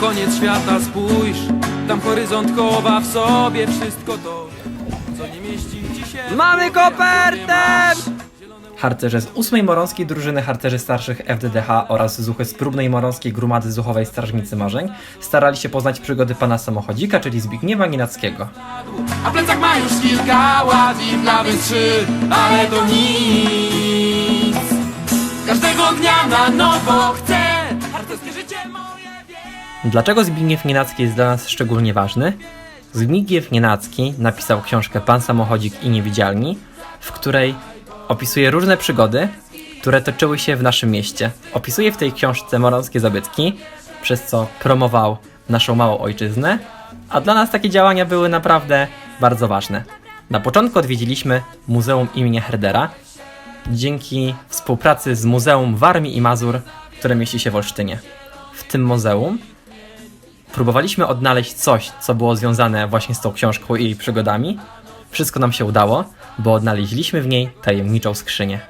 koniec świata spójrz. Tam horyzont chowa w sobie wszystko to Co nie mieści ci się. Mamy kopertę! Harcerze z 8 Morąskiej Drużyny Harcerzy Starszych FDDH oraz zuchy z próbnej Morąskiej Gromady Zuchowej Strażnicy Marzeń starali się poznać przygody pana samochodzika, czyli Zbigniewa Ginackiego. A plecak ma już kilka ładnych nawet trzy Ale to nic. Każdego dnia na nowo chcę Harcerskie życie moje Dlaczego Zbigniew Nienacki jest dla nas szczególnie ważny? Zbigniew Nienacki napisał książkę Pan Samochodzik i Niewidzialni, w której opisuje różne przygody, które toczyły się w naszym mieście. Opisuje w tej książce morąskie zabytki, przez co promował naszą małą ojczyznę, a dla nas takie działania były naprawdę bardzo ważne. Na początku odwiedziliśmy Muzeum imienia Herdera, dzięki współpracy z Muzeum Warmii i Mazur, które mieści się w Olsztynie. W tym muzeum próbowaliśmy odnaleźć coś, co było związane właśnie z tą książką i jej przygodami. Wszystko nam się udało, bo odnaleźliśmy w niej tajemniczą skrzynię.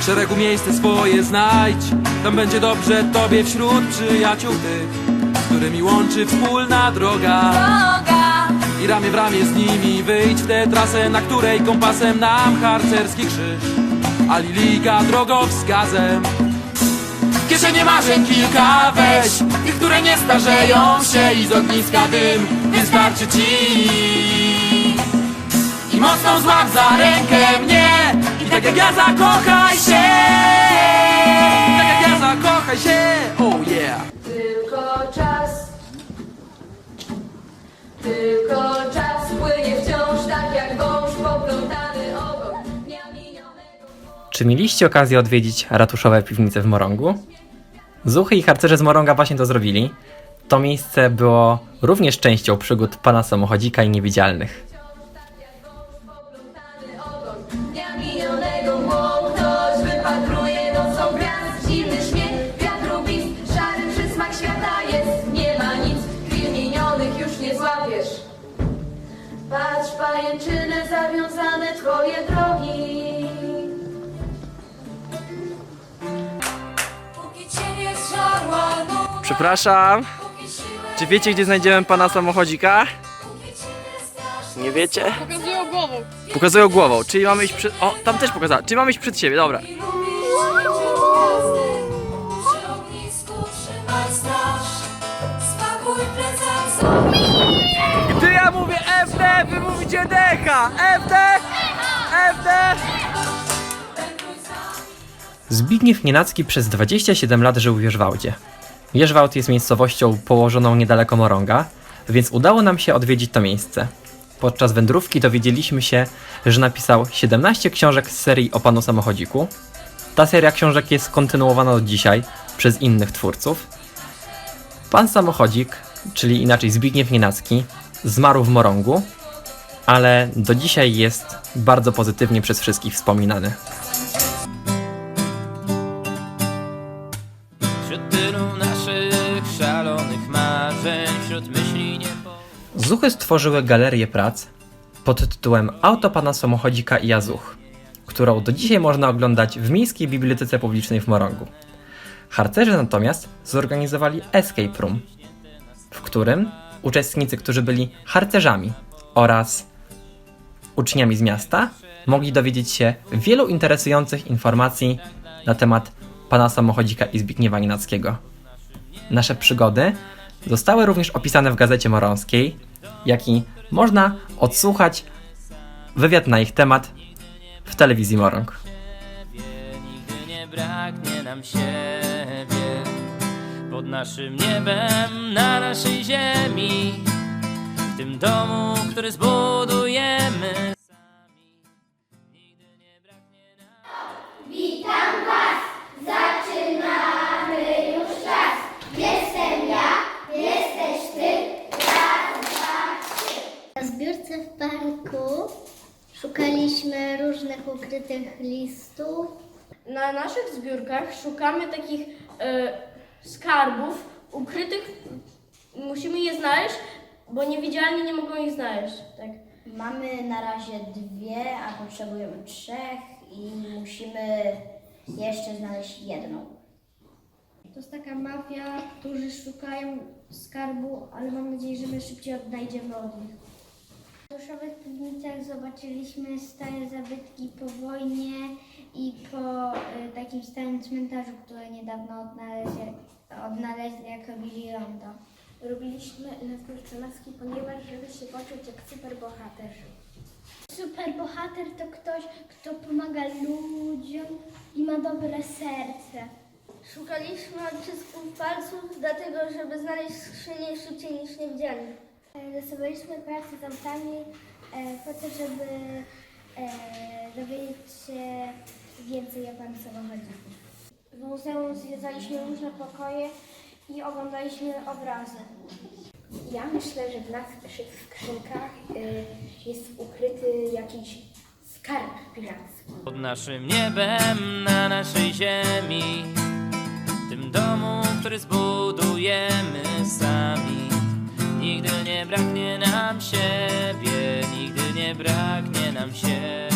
W szeregu miejsce swoje znajdź Tam będzie dobrze tobie wśród przyjaciół tych Z którymi łączy wspólna droga I ramię w ramię z nimi wyjdź w tę trasę Na której kompasem nam harcerski krzyż A lilika drogowskazem kieszenie marzeń kilka weź Tych, które nie starzeją się I z ogniska dym wystarczy ci. I mocno złap za rękę mnie I tak jak ja zakochaj się Czy mieliście okazję odwiedzić ratuszowe piwnice w Morągu? Zuchy i harcerze z Morąga właśnie to zrobili. To miejsce było również częścią przygód pana samochodzika i niewidzialnych. Ogon dnia minionego mgłą Przepraszam, czy wiecie gdzie znajdziemy pana samochodzika? nie wiecie? Pokazują głową. Pokazują głową, czyli mamy iść przed... O, tam też pokazała, czyli mamy iść przed siebie, dobra. Gdy ja mówię FD, wy mówicie DH! FD! FD! Zbigniew Nienacki przez 27 lat żył w Jerzwałdzie. Jerzwałd jest miejscowością położoną niedaleko Morąga, więc udało nam się odwiedzić to miejsce. Podczas wędrówki dowiedzieliśmy się, że napisał 17 książek z serii o panu samochodziku. Ta seria książek jest kontynuowana do dzisiaj przez innych twórców. Pan samochodzik, czyli inaczej Zbigniew Nienacki, zmarł w Morągu, ale do dzisiaj jest bardzo pozytywnie przez wszystkich wspominany. Wśród myśli nie Zuchy stworzyły galerię prac pod tytułem Auto pana samochodzika i Jazuch, którą do dzisiaj można oglądać w Miejskiej Bibliotece Publicznej w Morągu. Harcerze natomiast zorganizowali Escape Room, w którym uczestnicy, którzy byli harcerzami oraz uczniami z miasta, mogli dowiedzieć się wielu interesujących informacji na temat pana samochodzika i Zbigniewa Nienackiego. Nasze przygody zostały również opisane w Gazecie Morąskiej, jak i można odsłuchać wywiad na ich temat w telewizji Morąg. Nigdy nie braknie nam siebie Pod naszym niebem, na naszej ziemi W tym domu, który zbudujemy zbiórce w parku szukaliśmy różnych ukrytych listów. Na naszych zbiórkach szukamy takich e, skarbów ukrytych. Musimy je znaleźć, bo niewidzialni nie mogą ich znaleźć. Tak. Mamy na razie dwie, a potrzebujemy trzech i musimy jeszcze znaleźć jedną. To jest taka mafia, którzy szukają skarbu, ale mam nadzieję, że my szybciej odnajdziemy od nich. W duszowych piwnicach zobaczyliśmy stare zabytki po wojnie i po y, takim starym cmentarzu, który niedawno odnaleźli, odnaleźli jak robili rondo. Robiliśmy na maski, ponieważ żeby się poczuć jak superbohater. Superbohater to ktoś, kto pomaga ludziom i ma dobre serce. Szukaliśmy odcisków palców, dlatego żeby znaleźć skrzynię szybciej niż niewidzialni. Rysowaliśmy pracę z autami e, po to, żeby e, dowiedzieć się więcej o pan samochodziku. W muzeum zwiedzaliśmy różne pokoje i oglądaliśmy obrazy. Ja myślę, że w naszych skrzynkach y, jest ukryty jakiś skarb piracki. Pod naszym niebem, na naszej ziemi W tym domu, który zbudujemy siebie. Nigdy nie braknie nam siebie